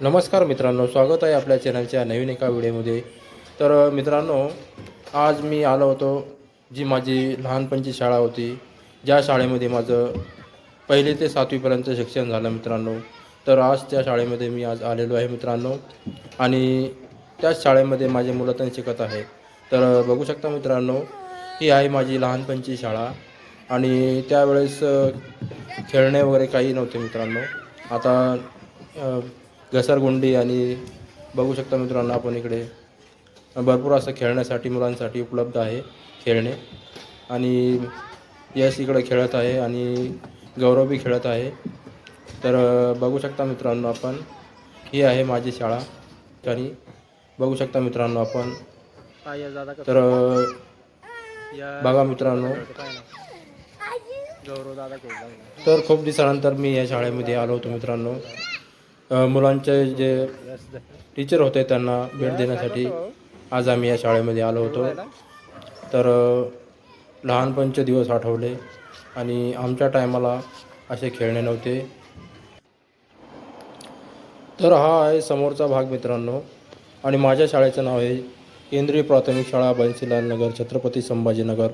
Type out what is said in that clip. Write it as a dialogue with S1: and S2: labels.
S1: नमस्कार मित्रांनो स्वागत आहे आपल्या चॅनलच्या नवीन एका व्हिडिओमध्ये. तर मित्रांनो आज मी आलो होतो जी माझी लहानपणची शाळा होती. ज्या शाळेमध्ये माझं पहिले ते सातवीपर्यंत शिक्षण झालं मित्रांनो. तर आज त्या शाळेमध्ये मी आज आलेलो आहे मित्रांनो. आणि त्याच शाळेमध्ये माझे मुलं तर शिकत आहे तर बघू शकता मित्रांनो ही आहे माझी लहानपणची शाळा. आणि त्यावेळेस खेळणे वगैरे काही नव्हते मित्रांनो. आता घसरगुंडी आणि बघू शकता मित्रांनो आपण इकडे. भरपूर असं खेळण्यासाठी मुलांसाठी उपलब्ध आहे खेळणे. आणि यश इकडे खेळत आहे आणि गौरव बी खेळत आहे. तर बघू शकता मित्रांनो आपण. ही आहे माझी शाळा. आणि बघू शकता मित्रांनो आपण. तर बघा मित्रांनो. तर खूप दिवसानंतर मी या शाळेमध्ये आलो होतो मित्रांनो. मुलांचे जे टीचर होते त्यांना भेट देण्यासाठी आज आम्ही या शाळेमध्ये आलो होतो. तर लहानपणचे दिवस आठवले आणि आमच्या टायमाला असे खेळणे नव्हते. तर हा आहे समोरचा भाग मित्रांनो आणि माझ्या शाळेचं नाव आहे केंद्रीय प्राथमिक शाळा बनसीलाल नगर छत्रपती संभाजीनगर.